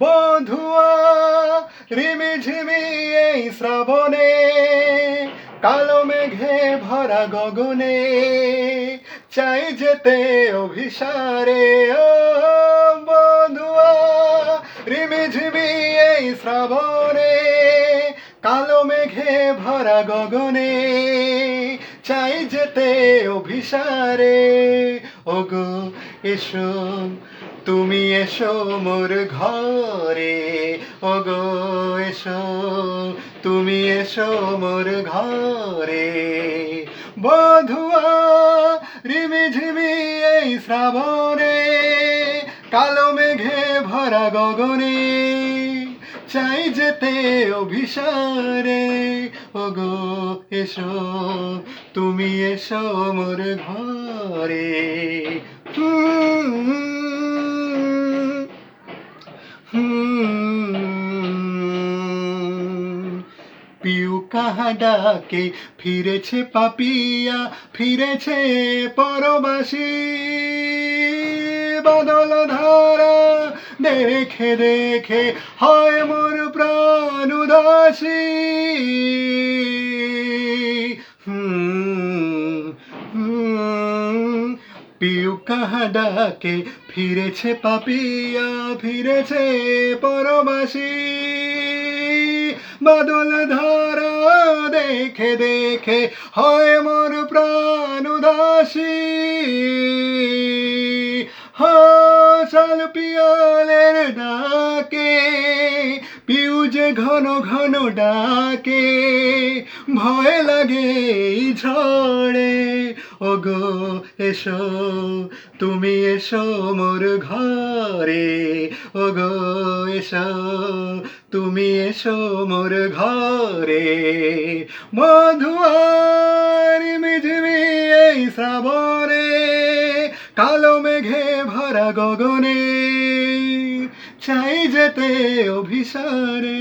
বধুয়া রিমি ঝিমি এই শ্রাবণে, কালো মেঘে ভরা গগনে, চাই যেতে অভিসারে। বধুয়া রিমি ঝিমি এই শ্রাবণে, কালো মেঘে ভরা গগনে যেতে অভিসারে, ওগো, এসো, তুমি এসো মোর ঘরে, ওগো, এসো, তুমি এসো মোর ঘরে। বধুয়া রিমি ঝিমি এই শ্রাবণে, কালো মেঘে ভরা গগনে চাই যেতে অভিসারে ওগো, এসো, তুমি এসো মোর ঘরে। পিউ কাহা ডাকে ফিরেছে পাপিয়া, ফিরেছে পরবাসী বাদল ধারা দেখে দেখে হয় মোর প্রাণ উদাসী। পিউ কাহা ডাকে ফিরেছে পাপিয়া, ফিরেছে পরবাসী। বাদল ধারা দেখে দেখে হয় মোর প্রাণ উদাসী। হাসাল পিয়ালের ডাকে পিউ যে ঘন ঘন ডাকে, ভয় লাগে ঝড়ে। ওগো, এসো, তুমি এসো মোর ঘরে। ওগো, এসো, তুমি এসো মোর ঘরে। মধুয়ার মিঝমি এই শ্রাবণে কালো মেঘে ভরা গগনে চাই যেতে অভিসারে।